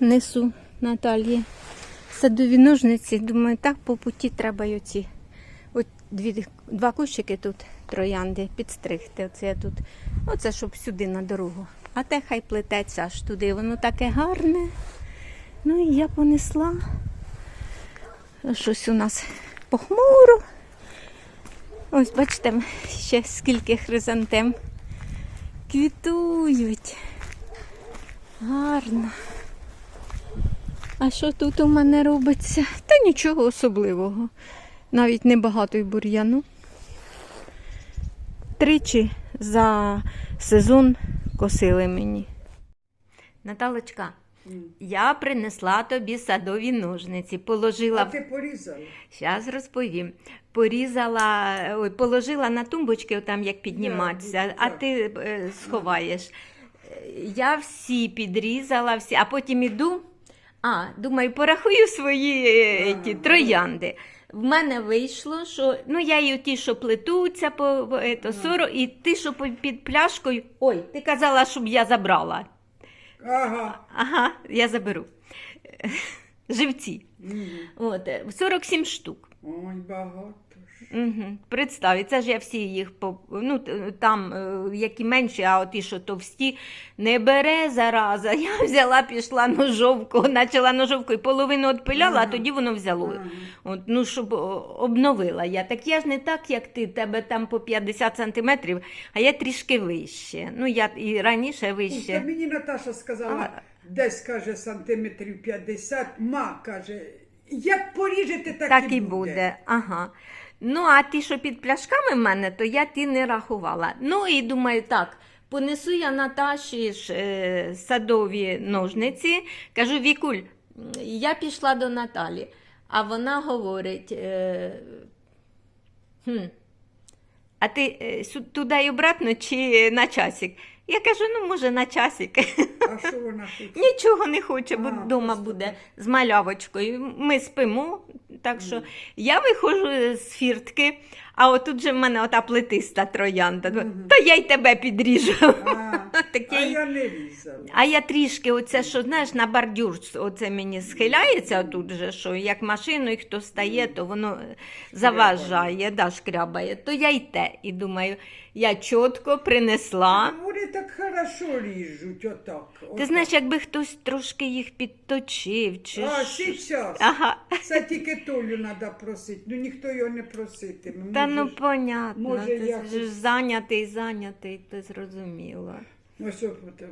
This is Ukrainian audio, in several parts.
несу Наталії садові ножниці. Думаю, так по путі треба й оці. От дві, два кущики тут троянди підстригти. Оце я тут. Оце щоб сюди на дорогу. А те хай плететься аж туди. Воно таке гарне. Ну і я понесла. Щось у нас похмуро. Ось бачите, ще скільки хризантем квітують. Гарно. А що тут у мене робиться? Та нічого особливого. Навіть небагато й бур'яну. Тричі за сезон косили мені. Наталочка, я принесла тобі садові ножниці, положила А ти порізала? Зараз розповім. Порізала, ой, положила на тумбочки, там як підніматися, а ти е, сховаєш. Е, Я всі підрізала, всі, а потім іду. А, думаю, порахую свої е, ті, троянди. В мене вийшло, що ну я і ті, що плетуться по, ето, соро, і ті, що по- під пляшкою. Ой, ти казала, щоб я забрала. Ага. Ага, я заберу. Живці. От, е, 47 штук. Ой, багато ж. Угу. Представ, і це ж я всі їх по ну т- там, е, які менші, а от ті, що товсті, не бере зараза. Я взяла, пішла ножовку, почала ножовкою, половину відпиляла, а Ага. тоді воно взяло. Ага. От, ну, щоб о, обновила я. Так я ж не так, як ти, тебе там по 50 сантиметрів, а я трішки вище. Ну, я і раніше Та вище. мені Наташа сказала, десь каже сантиметрів 50, ма каже, як поріжете, так, Так і буде. Ага. Ну, а ті, що під пляшками в мене, то я ті не рахувала. Ну і думаю, так, понесу я Наташі ж е, садові ножниці. Кажу, Вікуль, я пішла до Наталі, а вона говорить. Е, хм, а ти е, сю- туди і обратно чи на часик? Я кажу, ну, може, на часик. А що вона хоче? Нічого не хоче, бо А, вдома просто буде з малявочкою. Ми спимо, так що я виходжу з фіртки, а отут же в мене ота плетиста троянда. Та я й тебе підріжу. А, а я не різала. А я трішки, оце, що знаєш, на бордюр оце мені схиляється тут же, що як машиною хто стає, то воно е, заважає, да, шкрябає. То я й те. І думаю, я чітко принесла. Вони так хорошо ріжуть, отак. Ти знаєш, якби хтось трошки їх підточив, чи А, щось. зараз. Ага. Це тільки Толю треба просити. Ну ніхто його не проситиме. Та Може ну понятно, може, ти якось- ж зайнятий, зайнятий, ти зрозуміла. Ось о, от, е,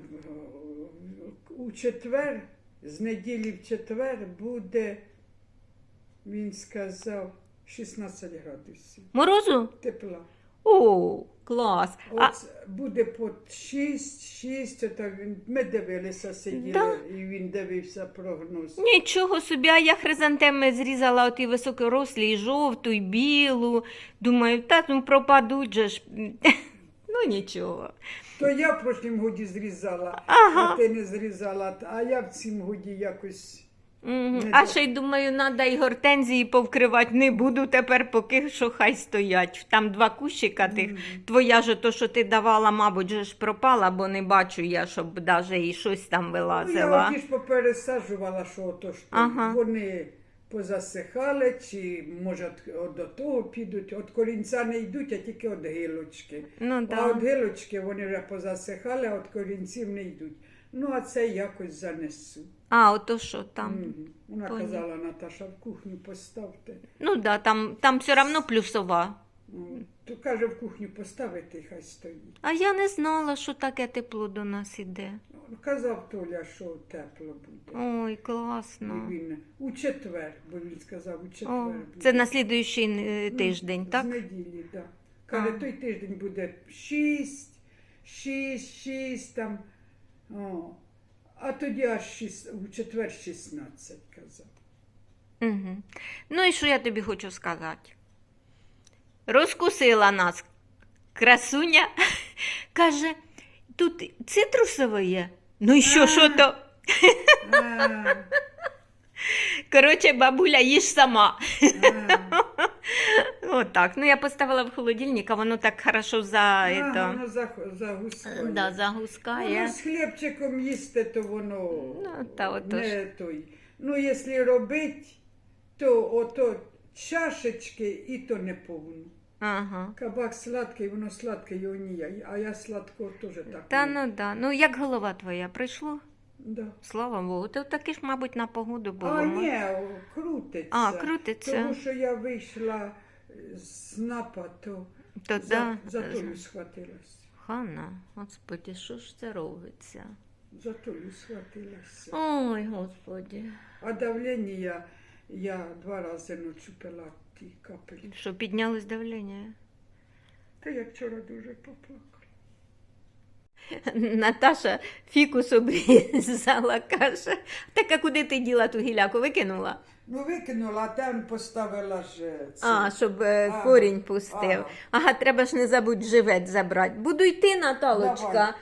у четвер, з неділі в четвер буде, він сказав, 16 градусів Морозу? тепла. О, клас. А, От буде по 6, 6, ото він, ми дивилися, сиділи, Да. і він дивився прогноз. нічого собі, а я хризантеми зрізала оті високорослі, і жовту, і білу. Думаю, та ну пропадуть же ж. Ну нічого. То я в прошлім годі зрізала, Ага. а ти не зрізала, а я в цім годі якось. Мгм. Не А до- ще й думаю, треба і гортензії повкривати. Не буду тепер, поки що хай стоять. Там два кущика тих. Твоя ж то, що ти давала, мабуть, же ж пропала, бо не бачу я, щоб даже і щось там Ну, я вилазила. оті ж попересаджувала, що ото ж то Ага. вони позасихали, чи може от, от до того підуть. От корінця не йдуть, а тільки от гілочки. Ну А да. от гілочки вони вже позасихали, а от корінців не йдуть. Ну, а це якось занесу. А, ото що там. Мгм. Вона Поняла. казала, Наташа, в кухню поставте. Ну да, там, там все одно плюсова. М, То каже, в кухню поставити, хай стоїть. А я не знала, що таке тепло до нас іде. Ну, Казав Толя, що тепло буде. Ой, І класно. він у четвер, бо він сказав, у четвер. О, буде. це на слідуючий е, Ну, тиждень, так? З неділі, так. Каже, А. той тиждень буде 6, 6, 6 там. О. А тоді аж шіс- у четвер 16, казав. Угу. Ну і що я тобі хочу сказати? Розкусила нас красуня, каже, тут цитрусове є. Ну і що, що то? А, Коротше, бабуля, їж сама. Отак. Ну, я поставила в холодильник, а воно так хорошо за, А, это, воно зах- загускає. да, загускає. Воно з хлібчиком їсти, то воно Ну, та отож. не той. Ну, якщо робити, то ото чашечки і то не повно. Ага. Кабак сладкий, воно сладке, його ніяк. А я сладкого теж так. Та не- ну да. Ну як голова твоя прийшло? Да. Слава Богу. То таки ж, мабуть, на погоду було. А мо- ні, о, крутиться. А, крутиться. Тому що я вийшла з напа, то То за, да. за Толю схватилась. Хана, господи, що ж це робиться? За Толю схватилася. Ой, господи. А давлення я два рази ночі пила ті капелі. Що, піднялось давлення? Та я вчора дуже поплакала. Наташа фікус обрізала, каже. Так а куди ти діла ту гіляку? Викинула? Ну, викинула, а там поставила ж це. А, щоб е, Ага, корінь пустив. ага. Ага, треба ж не забудь живець забрати. Буду йти, Наталочка. Давай.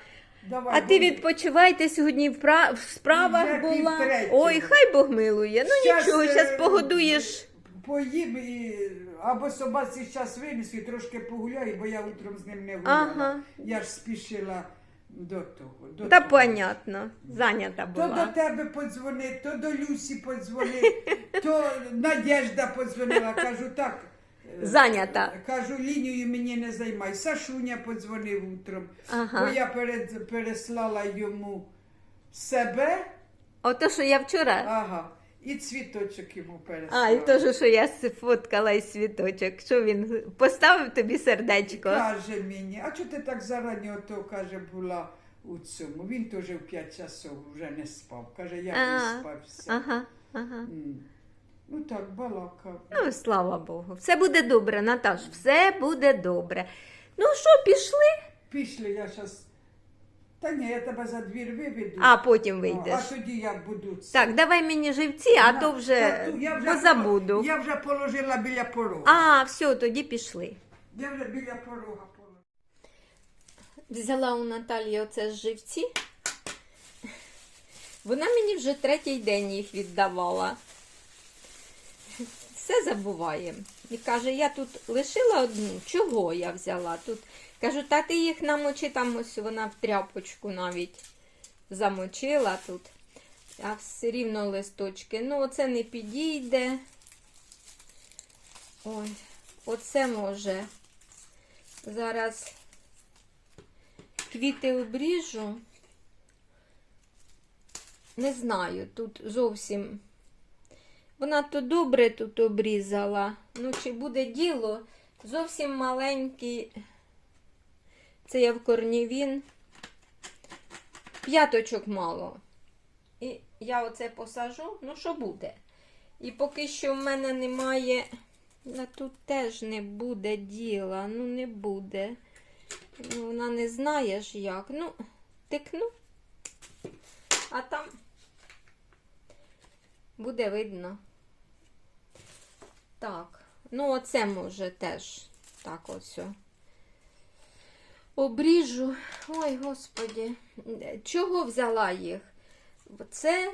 Давай, А ти бо- відпочивайте сьогодні в, пра... в справах Вже була. півтретього. Ой, хай Бог милує. Ну Щас, нічого, зараз е, погодуєш. Поїм і або собаці зараз винесу і трошки погуляю, бо я утром з ним не гуляла. Ага. Я ж спішила до того. До Та того. понятно, зайнята То до тебе подзвони, то до Люсі подзвони, то Надежда подзвонила. Кажу, так. е, Зайнята. Кажу, лінію мені не займай. Сашуня подзвонив утром, Ага. бо я перед, переслала йому себе, Ото, що я вчора. ага, і цвіточок йому переслала. А, і теж, що я сфоткала із світочок. Що він поставив тобі сердечко? Каже мені, а чого ти так зарані ото, каже, була у цьому? Він теж в 5 часов вже не спав. Каже, я А, виспався. Ага, ага. Ну так, балакав. Ну, слава Богу. Все буде добре, Наташ, все буде добре. Ну що, пішли? Пішли, я зараз. Та ні, я тебе за двір виведу. А потім вийдеш. а тоді я буду це. Так, давай мені живці, а то вже, та я бо забуду. Я вже положила біля порога. А, все, тоді пішли. Я вже біля порога положила. Взяла у Наталії оце з живці. Вона мені вже третій день їх віддавала. Все забуває. І каже, я тут лишила одну. Чого я взяла? Тут кажу, та ти їх намочи, там ось вона в тряпочку навіть замочила тут. А все рівно листочки. Ну, оце не підійде. Ой, оце може. Зараз квіти обріжу. Не знаю, тут зовсім. Вона то добре тут обрізала. Ну, чи буде діло? Зовсім маленький. Це я в корнівін. П'яточок мало. І я оце посажу, ну що буде? І поки що в мене немає. А тут теж не буде діла. Ну, не буде. Ну, вона не знає ж як. Ну, тикну. А там буде видно. Так. Ну, оце може теж так ось. Обріжу. Ой, господі. Чого взяла їх? Це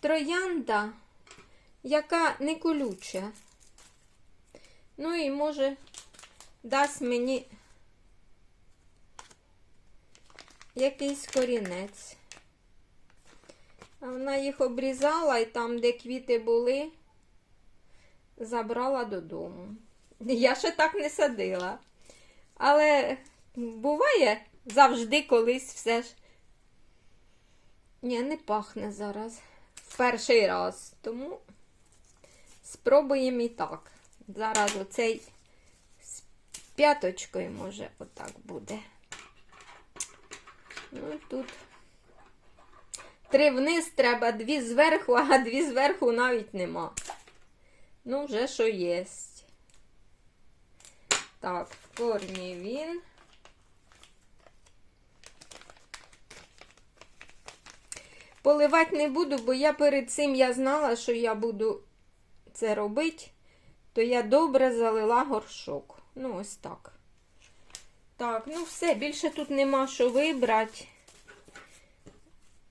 троянда, яка не колюча. Ну і може дасть мені якийсь корінець. А вона їх обрізала і там, де квіти були, забрала додому. Я ще так не садила. Але буває завжди колись все ж. Ні, не пахне зараз. В перший раз. Тому спробуємо і так. Зараз оцей з п'яточкою, може, отак буде. Ну, тут три вниз треба, дві зверху, а дві зверху навіть нема. Ну, вже що є. Так, в корні він. Поливати не буду, бо я перед цим я знала, що я буду це робити, то я добре залила горшок. Ну, ось так. Так, ну все, більше тут нема що вибрати.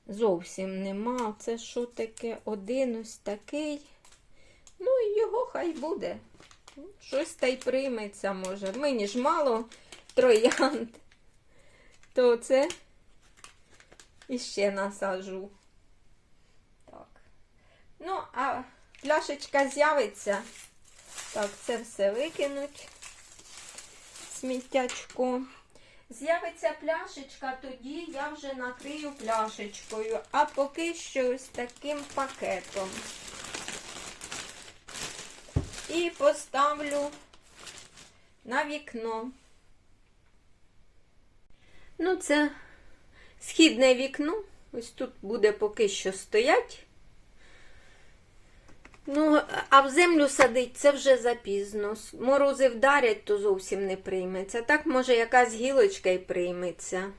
Зовсім нема. Це що таке? Один ось такий. Ну, його хай буде. Щось та й прийметься, може. Мені ж мало троянд. То це іще насажу. Так. Ну, а пляшечка з'явиться. Так, це все викинуть. Сміттячко. З'явиться пляшечка, тоді я вже накрию пляшечкою, а поки що ось таким пакетом. І поставлю на вікно. Ну, це східне вікно. Ось тут буде поки що стоять. Ну, а в землю садить це вже запізно. Морози вдарять, то зовсім не прийметься. Так, може, якась гілочка й прийметься.